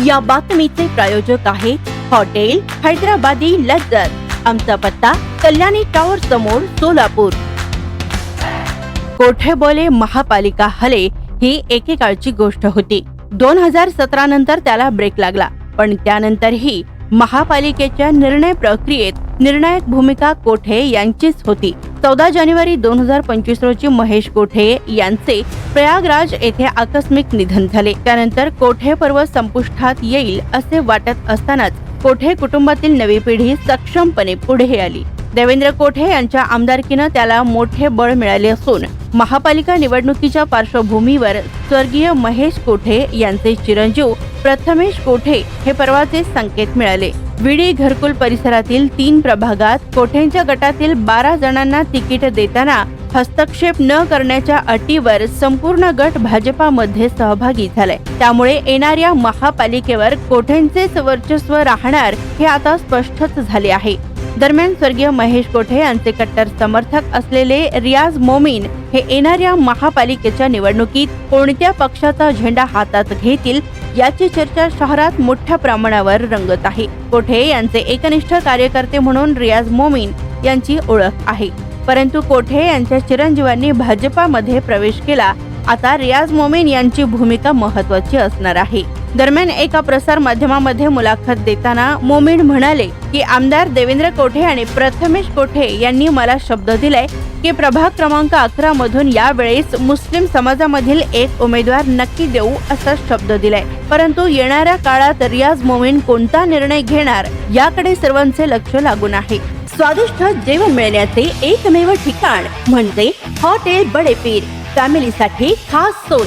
या बातमीचे प्रायोजक आहे हॉटेल हैदराबादी लज्जत आमचा पत्ता कल्याणी टॉवर समोर सोलापूर. कोठेबोले महापालिका हले ही एकेकाळची गोष्ट होती. दोन हजार सतरा नंतर त्याला ब्रेक लागला पण त्यानंतरही महापालिकेच्या निर्णय प्रक्रियेत निर्णायक भूमिका कोठे यांचीच होती. चौदा जानेवारी दोन हजार पंचवीस रोजी महेश कोठे यांचे प्रयागराज येथे आकस्मिक निधन झाले. त्यानंतर कोठे पर्व संपुष्टात येईल असे वाटत असतानाच कोठे कुटुंबातील नवी पिढी सक्षमपणे पुढे आली. देवेंद्र कोठे यांच्या आमदारकीनं त्याला मोठे बळ मिळाले असून महापालिका निवडणुकीच्या पार्श्वभूमीवर स्वर्गीय महेश कोठे यांचे चिरंजीव प्रथमेश कोठे हे परवाचे संकेत मिळाले. विडी घरकुल परिसरातील तीन प्रभागात कोठेंच्या गटातील बारा जणांना तिकीट देताना हस्तक्षेप न करण्याच्या अटीवर संपूर्ण गट भाजपामध्ये सहभागी झालाय. त्यामुळे येणाऱ्या महापालिकेवर कोठेंचेच वर्चस्व राहणार हे आता स्पष्टच झाले आहे. दरम्यान स्वर्गीय महेश कोठे यांचे कट्टर समर्थक असलेले रियाज मोमीन हे येणाऱ्या महापालिकेच्या निवडणुकीत कोणत्या पक्षाचा झेंडा हातात घेतील याची चर्चा शहरात मोठ्या प्रमाणावर रंगत आहे. कोठे यांचे एकनिष्ठ कार्यकर्ते म्हणून रियाज मोमीन यांची ओळख आहे. परंतु कोठे यांच्या चिरंजीवांनी भाजपामध्ये प्रवेश केला आता रियाज मोमीन यांची भूमिका महत्वाची असणार आहे. दरम्यान एका प्रसार माध्यमामध्ये मुलाखत देताना मोमीन म्हणाले की आमदार देवेंद्र कोठे आणि प्रथमेश कोठे यांनी मला शब्द दिलाय की प्रभाग क्रमांक अकरा मधून यावेळेस मुस्लिम समाजामधील एक उमेदवार नक्की देऊ असा शब्द दिलाय. परंतु येणाऱ्या काळात रियाज मोमीन कोणता निर्णय घेणार याकडे सर्वांचे लक्ष लागून आहे. स्वादिष्ट जेवण मिळण्याचे एकमेव ठिकाण म्हणजे हॉटेल बडेपीर. फॅमिलीसाठी खास सोय.